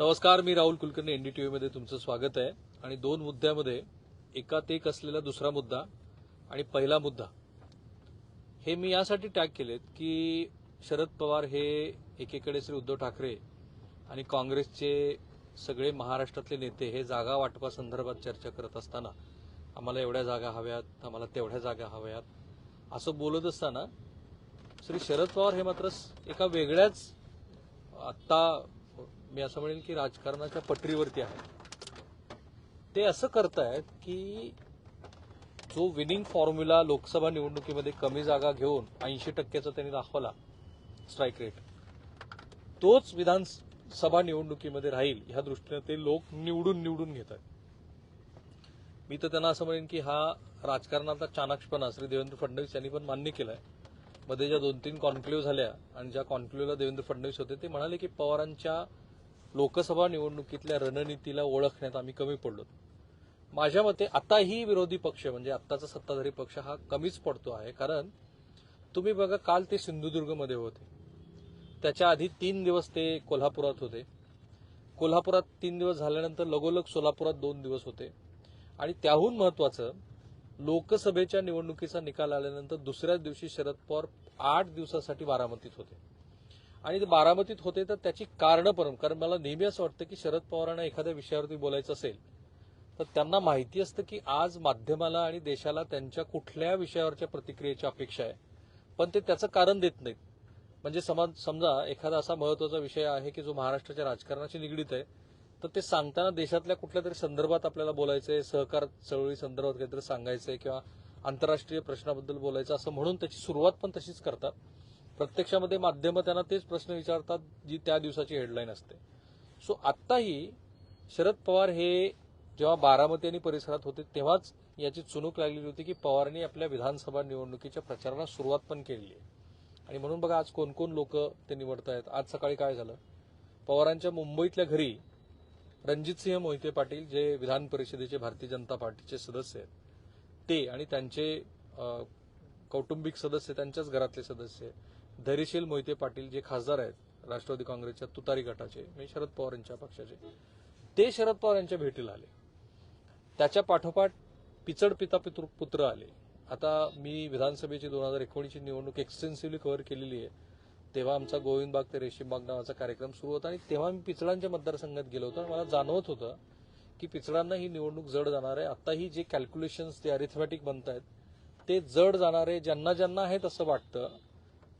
नमस्कार मी राहुल कुलकर्णी एनडीटीव्हीमध्ये तुमचं स्वागत आहे. आणि दोन मुद्द्यामध्ये एकात एक असलेला दुसरा मुद्दा आणि पहिला मुद्दा. हे मी यासाठी टॅग केलेत की शरद पवार हे एकीकडे श्री उद्धव ठाकरे आणि काँग्रेसचे सगळे महाराष्ट्रातले नेते हे जागा वाटपासंदर्भात चर्चा करत असताना आम्हाला एवढ्या जागा हव्यात आम्हाला तेवढ्या जागा हव्यात. असं बोलत असताना श्री शरद पवार हे मात्र एका वेगळ्याच आत्ता मी असं म्हणेन की राजकारणाच्या पटरीवरती आहे. ते असं करतायत की जो विनिंग फॉर्म्युला लोकसभा निवडणुकीमध्ये कमी जागा घेऊन ऐंशी टक्क्याचा त्यांनी दाखवला स्ट्राईक रेट तोच विधानसभा निवडणुकीमध्ये राहील ह्या दृष्टीने ते लोक निवडून निवडून घेत आहेत मी तर त्यांना असं म्हणेन की हा राजकारणाचा चाणाक्षपणा श्री देवेंद्र फडणवीस यांनी पण मान्य केलाय. मध्ये ज्या दोन तीन कॉन्क्लेव्ह झाल्या आणि ज्या कॉन्क्लेव्हला देवेंद्र फडणवीस होते ते म्हणाले की पवारांच्या लोकसभा निवडणुकीतल्या रणनीतीला ओळखण्यात आम्ही कमी पडलो. माझ्या मते आताही विरोधी पक्ष म्हणजे आत्ताचा सत्ताधारी पक्ष हा कमीच पडतो आहे. कारण तुम्ही बघा काल ते सिंधुदुर्गमध्ये होते. त्याच्या आधी तीन दिवस ते कोल्हापुरात होते. कोल्हापुरात तीन दिवस झाल्यानंतर लगोलग सोलापुरात दोन दिवस होते. आणि त्याहून महत्वाचं लोकसभेच्या निवडणुकीचा निकाल आल्यानंतर दुसऱ्याच दिवशी शरद पवार आठ दिवसासाठी बारामतीत होते. आणि ते बारामतीत होते तर त्याची कारणं पण कारण मला नेहमी असं वाटतं की शरद पवारांना एखाद्या विषयावरती बोलायचं असेल तर त्यांना माहिती असतं की आज माध्यमाला आणि देशाला त्यांच्या कुठल्या विषयावरच्या प्रतिक्रियेची अपेक्षा आहे. पण ते त्याचं कारण देत नाहीत. म्हणजे समाज समजा एखादा असा महत्त्वाचा विषय आहे की जो महाराष्ट्राच्या राजकारणाशी निगडीत आहे तर ते सांगताना देशातल्या कुठल्या तरी संदर्भात आपल्याला बोलायचं आहे सहकार चळवळी संदर्भात काहीतरी सांगायचंय किंवा आंतरराष्ट्रीय प्रश्नाबद्दल बोलायचं असं म्हणून त्याची सुरुवात पण तशीच करतात. प्रत्यक्षामध्ये माध्यमं त्यांना तेच प्रश्न विचारतात जी त्या दिवसाची हेडलाईन असते. सो आत्ताही शरद पवार हे जेव्हा बारामती आणि परिसरात होते तेव्हाच याची चुणूक लागलेली होती की पवारांनी आपल्या विधानसभा निवडणुकीच्या प्रचाराला सुरुवात पण केली आहे. आणि म्हणून बघा आज कोण कोण लोक ते निवडतायत. आज सकाळी काय झालं? पवारांच्या मुंबईतल्या घरी रणजितसिंह मोहिते पाटील जे विधान परिषदेचे भारतीय जनता पार्टीचे सदस्य आहेत ते आणि त्यांचे कौटुंबिक सदस्य त्यांच्याच घरातले सदस्य धैर्यशील मोहिते पाटील जे खासदार आहेत राष्ट्रवादी काँग्रेसच्या तुतारी गटाचे म्हणजे शरद पवार यांच्या पक्षाचे ते शरद पवार यांच्या भेटीला आले. त्याच्या पाठोपाठ पिचड पिता पितृ पुत्र आले. आता मी विधानसभेची दोन हजार एकोणीसची निवडणूक एक्सटेन्सिव्हली कव्हर केलेली आहे. तेव्हा आमचा गोविंदबाग ते रेशीमबाग नावाचा कार्यक्रम सुरू होता आणि तेव्हा मी पिचडांच्या मतदारसंघात गेलो होतो. मला जाणवत होतं की पिचडांना ही निवडणूक जड जाणार आहे. आताही जे कॅल्क्युलेशन्स ते अरिथमॅटिक बनत आहेत ते जड जाणारे ज्यांना ज्यांना आहेत असं वाटतं.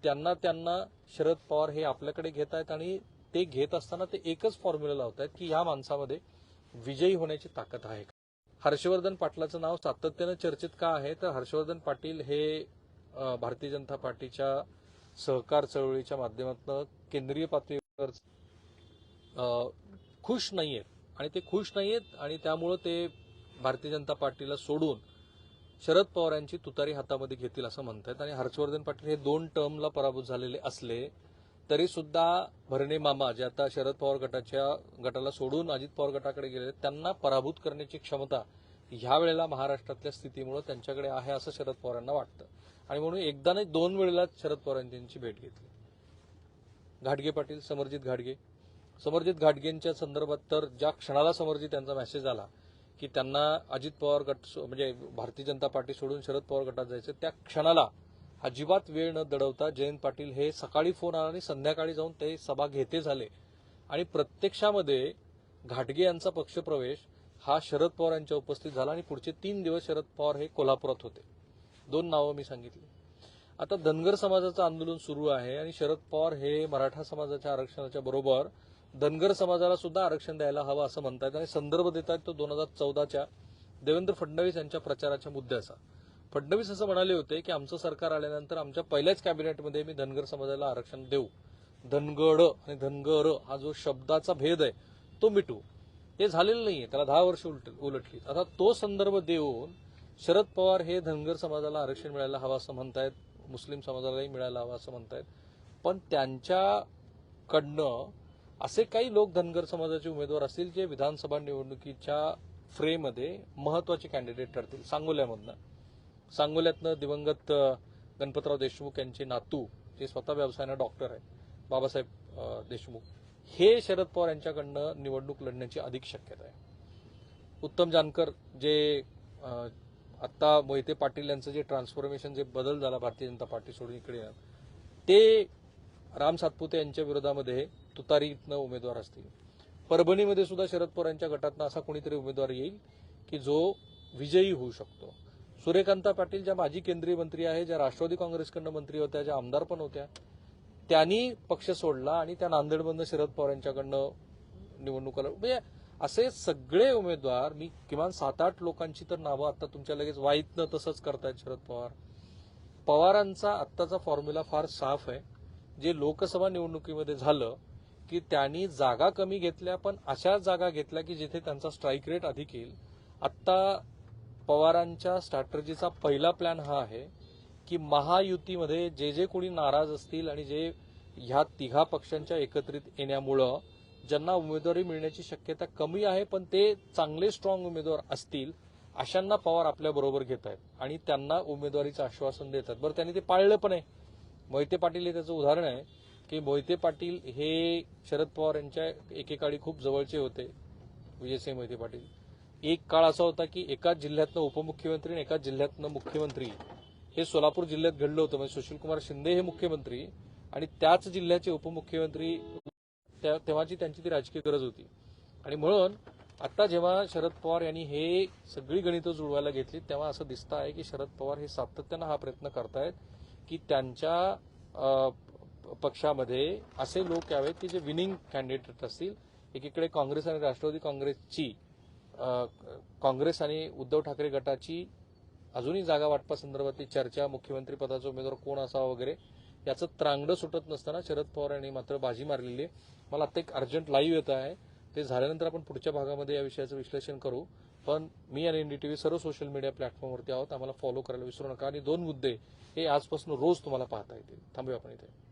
त्यांना त्यांना शरद पवार हे आपल्याकडे घेत आहेत आणि ते घेत असताना ते एकच फॉर्म्युला लावत आहेत की ह्या माणसामध्ये विजयी होण्याची ताकद आहे का? हर्षवर्धन पाटलाचं नाव सातत्यानं चर्चेत का आहे? तर हर्षवर्धन पाटील हे भारतीय जनता पार्टीच्या सहकार चळवळीच्या माध्यमातून केंद्रीय पातळीवर खुश नाहीयेत. आणि ते खुश नाहीयेत आणि त्यामुळं ते भारतीय जनता पार्टीला सोडून शरद पवार यांची तुतारी हातामध्ये घेतील असं म्हणतात आणि हर्षवर्धन पाटील हे दोन टर्मला पराभूत झालेले असले तरी सुद्धा भरणे मामा जे आता शरद पवार गटाच्या गटाला सोडून अजित पवार गटाकडे गेले त्यांना पराभूत करण्याची क्षमता ह्या वेळेला महाराष्ट्रातल्या स्थितीमुळे त्यांच्याकडे आहे असं शरद पवारांना वाटतं. आणि म्हणून एकदा नाही दोन वेळेला शरद पवारांनी त्यांची भेट घेतली. घाटगे पाटील समरजित घाटगे. समरजित घाटगेंच्या संदर्भात तर ज्या क्षणाला समरजित यांचा मेसेज आला की त्यांना अजित पवार गट सो- म्हणजे भारतीय जनता पार्टी सोडून शरद पवार गटात जायचं त्या क्षणाला अजिबात वेळ न दडवता जयंत पाटील हे सकाळी फोन आला आणि संध्याकाळी जाऊन ते सभा घेते झाले. आणि प्रत्यक्षामध्ये घाटगे यांचा पक्षप्रवेश हा शरद पवार यांच्या उपस्थित झाला आणि पुढचे तीन दिवस शरद पवार हे कोल्हापुरात होते. दोन नावं मी सांगितली. आता धनगर समाजाचं आंदोलन सुरू आहे आणि शरद पवार हे मराठा समाजाच्या आरक्षणाच्या बरोबर धनगर समाजाला सुद्धा आरक्षण द्यायला हवं असं म्हणतात आणि संदर्भ देतात तो दोन हजार चौदाच्या देवेंद्र फडणवीस यांच्या प्रचाराच्या मुद्द्याचा. फडणवीस असं म्हणाले होते की आमचं सरकार आल्यानंतर आमच्या पहिल्याच कॅबिनेटमध्ये मी धनगर समाजाला आरक्षण देऊ. धनगड आणि धनगर हा जो शब्दाचा भेद आहे तो मिटू. हे झालेलं नाहीये. त्याला दहा वर्ष उलट उलटली आता तो संदर्भ देऊन शरद पवार हे धनगर समाजाला आरक्षण मिळायला हवं असं म्हणतायत मुस्लिम समाजालाही मिळायला हवं असं म्हणतायत. पण त्यांच्याकडनं असे काही लोक धनगर समाजाचे उमेदवार असतील जे विधानसभा निवडणुकीच्या फ्रेमध्ये महत्त्वाचे कॅन्डिडेट ठरतील. सांगोल्यामधनं. सांगोल्यातनं दिवंगत गणपतराव देशमुख यांचे नातू जे स्वतः व्यवसायानं डॉक्टर आहेत बाबासाहेब देशमुख हे शरद पवार यांच्याकडनं निवडणूक लढण्याची अधिक शक्यता आहे. उत्तम जानकर जे आत्ता मोहिते पाटील यांचं जे ट्रान्सफॉर्मेशन जे बदल झाला भारतीय जनता पार्टी सोडून इकडे ते राम सातपुते यांच्या विरोधामध्ये तुतारीतनं उमेदवार असतील. परभणीमध्ये सुद्धा शरद पवार यांच्या गटातनं असा कोणीतरी उमेदवार येईल की जो विजयी होऊ शकतो. सूर्यकांता पाटील ज्या माजी केंद्रीय मंत्री आहे ज्या राष्ट्रवादी काँग्रेसकडनं मंत्री होत्या ज्या आमदार पण होत्या त्यांनी पक्ष सोडला आणि त्या नांदेडमधनं शरद पवार यांच्याकडनं निवडणूक म्हणजे असे सगळे उमेदवार मी किमान सात आठ लोकांची तर नावं आता तुमच्या लगेच वाईतनं तसंच करतायत शरद पवार. पवारांचा आत्ताचा फॉर्म्युला फार साफ आहे. जे लोकसभा निवडणुकीमध्ये झालं की त्यांनी जागा कमी घेतल्या पण अशा जागा घेतल्या की जिथे त्यांचा स्ट्राईक रेट अधिक येईल. आत्ता पवारांच्या स्ट्रॅटर्जीचा पहिला प्लॅन हा आहे की महायुतीमध्ये जे जे कोणी नाराज असतील आणि जे ह्या तिघा पक्षांच्या एकत्रित येण्यामुळं ज्यांना उमेदवारी मिळण्याची शक्यता कमी आहे पण ते चांगले स्ट्रॉंग उमेदवार असतील अशांना पवार आपल्याबरोबर घेत आहेत आणि त्यांना उमेदवारीचं आश्वासन देतात. बरं त्यांनी ते पाळलं पण आहे. मोहिते पाटील हे त्याचं उदाहरण आहे की मोहिते पाटील हे शरद पवार यांच्या एकेकाळी खूप जवळचे होते विजयसिंह मोहिते पाटील. एक काळ असा होता की एकाच जिल्ह्यातनं उपमुख्यमंत्री आणि एकाच जिल्ह्यातनं मुख्यमंत्री हे सोलापूर जिल्ह्यात घडलं होतं. म्हणजे सुशीलकुमार शिंदे हे मुख्यमंत्री आणि त्याच जिल्ह्याचे उपमुख्यमंत्री तेव्हाची त्यांची ती राजकीय गरज होती. आणि म्हणून आता जेव्हा शरद पवार यांनी हे सगळी गणितं जुळवायला घेतली तेव्हा असं दिसतं आहे की शरद पवार हे सातत्यानं हा प्रयत्न करतायत. की त्यांच्या पक्षामध्ये असे लोक यावेत की जे विनिंग कॅन्डिडेट असतील. एकीकडे काँग्रेस आणि राष्ट्रवादी काँग्रेसची काँग्रेस आणि उद्धव ठाकरे गटाची अजूनही जागा वाटपासंदर्भातली चर्चा मुख्यमंत्री पदाचा उमेदवार कोण असावा वगैरे याचं त्रांगडं सुटत नसताना शरद पवार यांनी मात्र बाजी मारलेली आहे. मला आता एक अर्जंट लाईव्ह येत आहे. ते झाल्यानंतर आपण पुढच्या भागामध्ये या विषयाचं विश्लेषण करू. पण मी आणि एनडीटीव्ही सर्व सोशल मीडिया प्लॅटफॉर्मवरती आहोत. आम्हाला फॉलो करायला विसरू नका. आणि दोन मुद्दे हे आजपासून रोज तुम्हाला पाहता येतील. थांबूया आपण इथे.